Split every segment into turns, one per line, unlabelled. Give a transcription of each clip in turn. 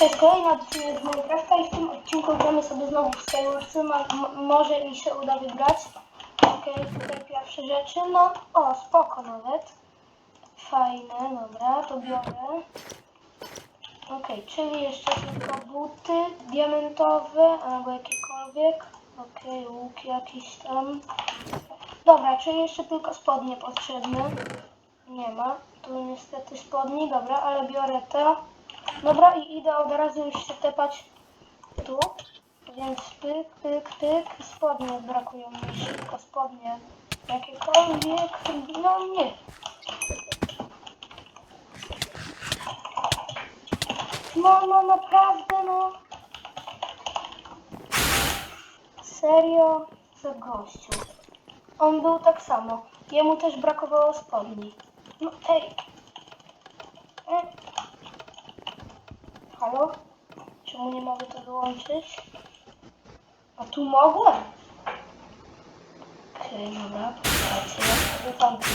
Jest kolejny odcinek z Minecrafta i w tym odcinku gramy sobie znowu w m- może mi się uda wygrać. Okej, tutaj pierwsze rzeczy. No, o, spoko nawet. Fajne, dobra, to biorę. Okej, czyli jeszcze tylko buty diamentowe albo jakiekolwiek. Okej, łuk jakiś tam. Dobra, czyli jeszcze tylko spodnie potrzebne. Nie ma. Tu niestety spodni, dobra, ale biorę to. Dobra, i idę od razu już się tepać tu. Więc pyk, pyk, pyk. Spodnie brakują mi szybko, spodnie. Jakiekolwiek, no nie. No, no naprawdę, no. Serio? Za gościu. On był tak samo. Jemu też brakowało spodni. No ej. E. Halo? Czemu nie mogę to wyłączyć? A tu mogłem? Okej, dobra, poczekajcie, ja sobie tamtym.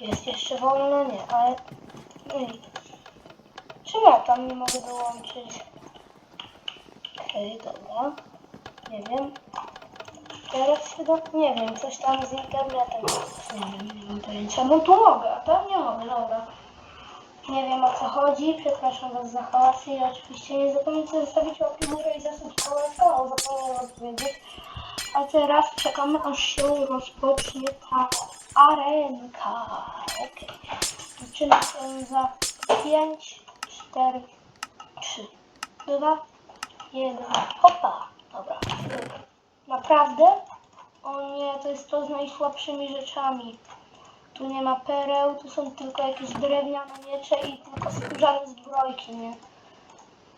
Jest jeszcze wolno? Nie, ale... Ej. Czemu ja tam nie mogę dołączyć? Okej, dobra. Nie wiem. Teraz chyba, nie wiem, coś tam z internetem. Nie wiem, nie mam pojęcia. No tu mogę, a tam nie mogę, dobra. Nie wiem o co chodzi, przepraszam Was za hałasy i oczywiście nie zapomnijcie zostawić łapki w górę i zasubskrybować kanał, zapomniałem odpowiedzieć. A teraz czekamy aż się rozpocznie ta arenka. Okej. Liczymy się za 5, 4, 3, 2, 1. Hopa! Dobra. Naprawdę? O nie, to jest to z najsłabszymi rzeczami. Tu nie ma pereł, tu są tylko jakieś drewniane miecze i tylko skórzane zbrojki, nie?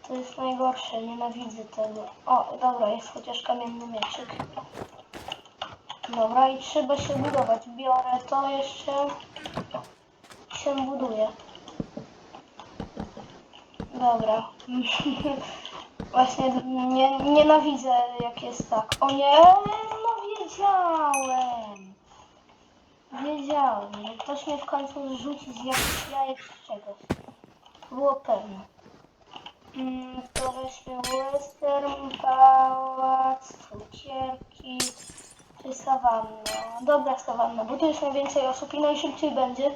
To jest najgorsze, nienawidzę tego. O, dobra, jest chociaż kamienny mieczyk. Dobra, i trzeba się budować. Biorę to jeszcze. Się buduje. Dobra. Właśnie nie, nienawidzę jak jest tak. O nie, no wiedziałem. Wiedziałem, że ktoś mnie w końcu zrzuci z jakichś jajek z czegoś. Było pewne. Mm, to western, pałac, cukierki, czy sawanna. Dobra sawanna, bo tu jest najwięcej osób i najszybciej będzie.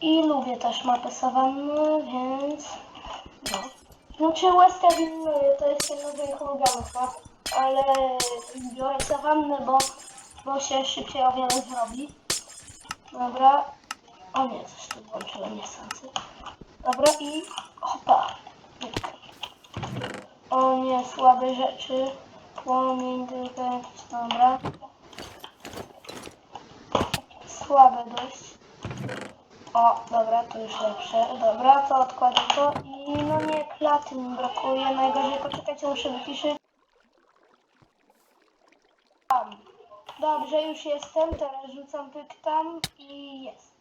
I lubię też mapę sawanny, więc no. Znaczy western no, to jest jedna z moich ulubionych map, ale biorę sawannę, bo, bo się szybciej o wiele zrobi. Dobra. O nie, coś tu włączyłem, nie sądzę. Dobra i hopa. O nie, słabe rzeczy. Płomień, tylko dobra. Słabe dość. O, dobra, to już lepsze. Dobra, to odkładam to i no nie, klaty mi brakuje. Najgorzej, poczekajcie, muszę wypisać. Tam. Dobrze, już jestem. Teraz rzucam pyk tam i jest.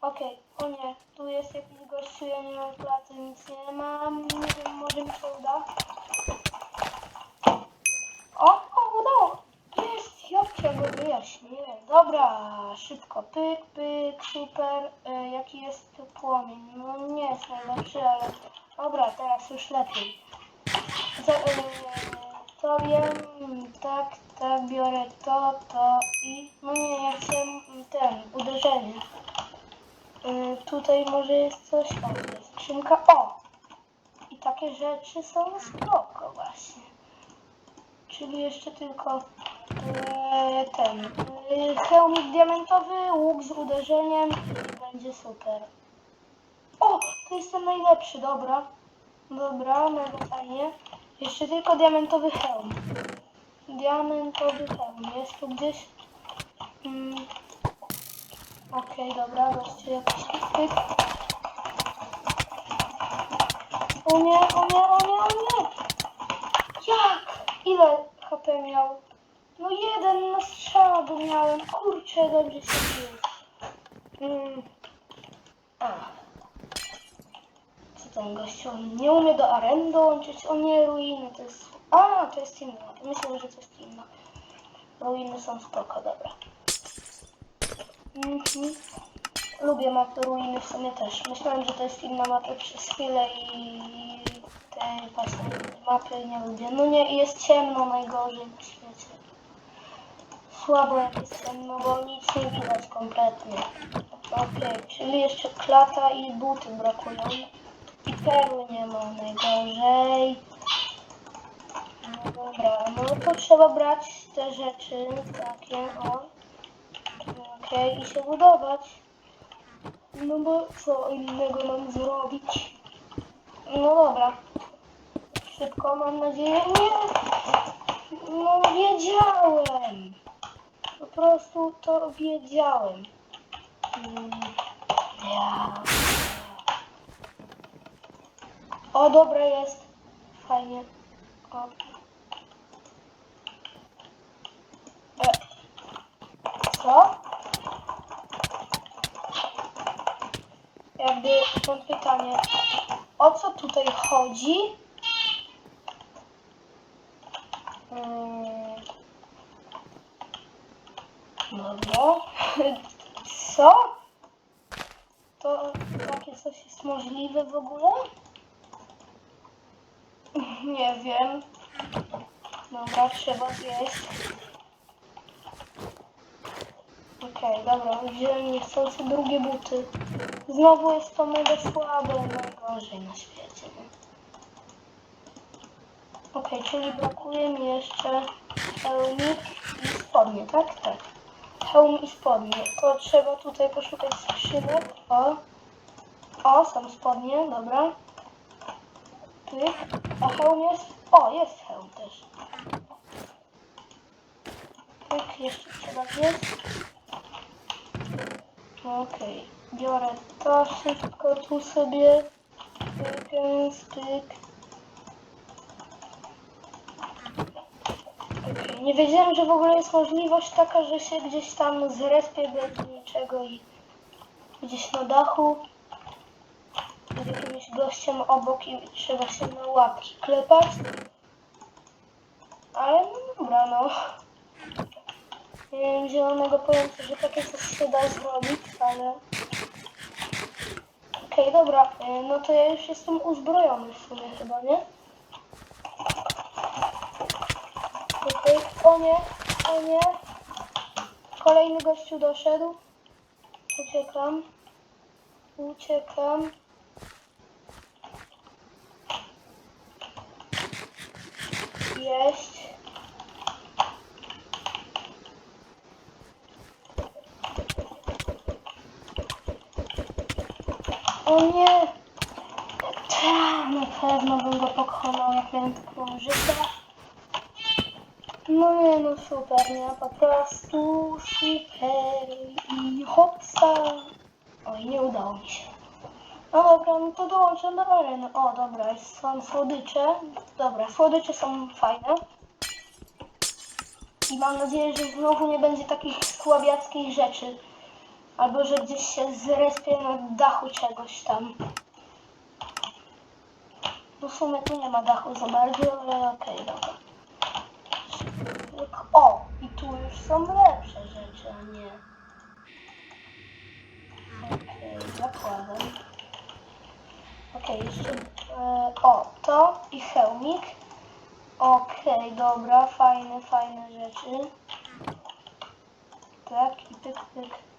Okej, o nie, tu jest jakiś gościu, ja nie mam klaty, nic nie mam. Nie wiem, może mi się uda. O, o, udało. Jest, jak cię go wyjaśniłem. Dobra, szybko, pyk, pyk, super. E, jaki jest tu płomień? No nie jest najlepszy, ale dobra, teraz już lepiej. Za, e, to wiem, tak, tak, biorę to, to i... No nie, ja chcę ten, uderzenie. Y, tutaj może jest coś, jest skrzynka, o! I takie rzeczy są spoko właśnie. Czyli jeszcze tylko e, ten e, hełmik diamentowy, łuk z uderzeniem będzie super. O, to jest ten najlepszy, dobra. Dobra, mega fajnie. Jeszcze tylko diamentowy hełm. Diamentowy hełm, jest tu gdzieś? Mm. Okej, dobra, goście jakiś pyk. O nie, o nie, o nie, o nie! Jak? Ile HP miał? No jeden na strzała go miałem. Kurczę, dobrze się bił. Mm. A. Ten gościu? On nie umie do areny dołączyć? O nie, ruiny to jest... A, to jest inna. Myślę, że to jest inna. Ruiny są spoko, dobra. Mhm. Lubię mapy ruiny w sumie też. Myślałem, że to jest inna mapa przez chwilę i tej właśnie mapy nie lubię. No nie, jest ciemno najgorzej na świecie. Słabo jak jest ciemno, bo nic nie widać kompletnie. Okej, czyli jeszcze klata i buty brakują. I perły nie ma najgorzej. Dobra, no to trzeba brać te rzeczy takie, o. Okej, i się budować. No bo co innego mam zrobić? No dobra. Szybko mam nadzieję. Nie! No wiedziałem. Po prostu to wiedziałem. Mm, Ja. O, dobra jest. Fajnie. O. Co? Jakby mam pytanie, o co tutaj chodzi? Mm. Dobra. Co? To takie coś jest możliwe w ogóle? Nie wiem. Dobra, trzeba zjeść. Okej, dobra, wziąłem niechcący drugie buty. Znowu jest to mega słabe, najgorzej na świecie. Okej, czyli brakuje mi jeszcze hełmik i spodnie, tak? Tak. Hełm i spodnie. To trzeba tutaj poszukać skrzynek. O. O, są spodnie, dobra. Tyk. A hełm jest? O, jest hełm też. Tyk, jeszcze trzeba zjeść. Okej, biorę to wszystko tu sobie. Tyk, styk. Okej, nie wiedziałem, że w ogóle jest możliwość taka, że się gdzieś tam zrespię bez niczego i gdzieś na dachu z jakimś gościem obok i trzeba się na łapki klepać. Ale no dobra, no. Wiem zielonego pojęcia, że takie coś się da zrobić, ale... Okej, dobra, y, no to ja już jestem uzbrojony w sumie chyba, nie? Okej, o nie, o nie. Kolejny gościu doszedł. Uciekam. Uciekam. Jeść. O nie! Ta, na pewno bym go pokonał, jak miałem taką życie. No nie, no super, nie? Po prostu super i hopsa. Oj, nie udało mi się. No dobra, no to dołączę do areny. O, dobra, są słodycze. Dobra, słodycze są fajne. I mam nadzieję, że znowu nie będzie takich słabiackich rzeczy. Albo, że gdzieś się zrespię na dachu czegoś tam. No w sumie tu nie ma dachu za bardzo, ale okej, dobra. Pyk. O, i tu już są lepsze rzeczy, a nie. Okej, zakładam. Okej, jeszcze... E, o, to i hełmik. Okej, dobra, fajne, fajne rzeczy. Tak, i pyk, pyk.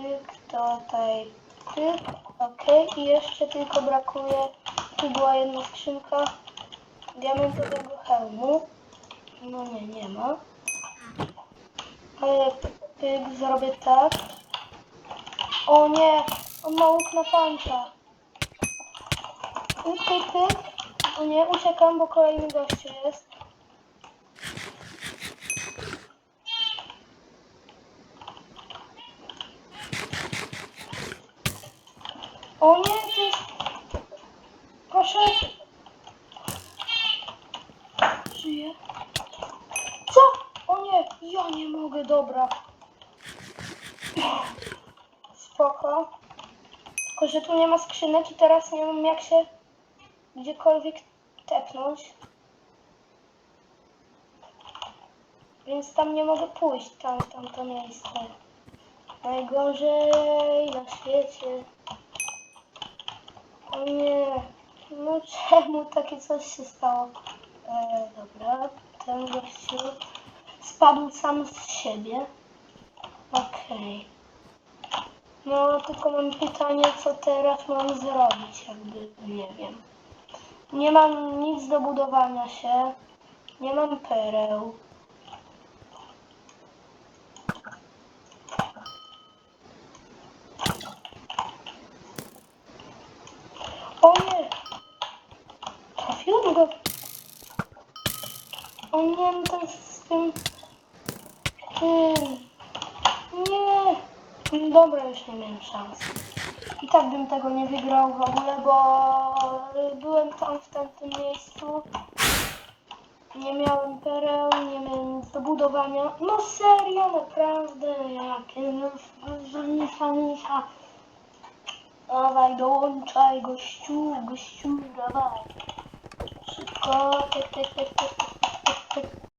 Pyk, tutaj pyk. Okej, i jeszcze tylko brakuje... Tu była jedna skrzynka diamentowego hełmu. No nie, nie ma. Ale pyk, zrobię tak. O nie, on ma łuk na pancza. Pyk, pyk, pyk. O nie, uciekam, bo kolejny gościu jest. O nie, to jest... Proszę. Żyje. Co? O nie, ja nie mogę, dobra. Spoko. Tylko, że tu nie ma skrzynek i teraz nie wiem jak się gdziekolwiek tepnąć. Więc tam nie mogę pójść, tam, w tamto miejsce. Najgorzej na świecie. O nie. No czemu takie coś się stało? E, dobra, ten gościu spadł sam z siebie. Okej. No tylko mam pytanie, co teraz mam zrobić, jakby nie wiem. Nie mam nic do budowania się. Nie mam pereł. O nie! Trafiłem go. Nie, Dobra, już nie miałem szans. I tak bym tego nie wygrał w ogóle, bo byłem tam w tamtym miejscu. Nie miałem pereł, nie miałem nic do budowania. No serio, naprawdę, jakie no, zaniechanisza. Dawaj, dołączaj, gościu, gościu, dawaj. Szybko, Oh.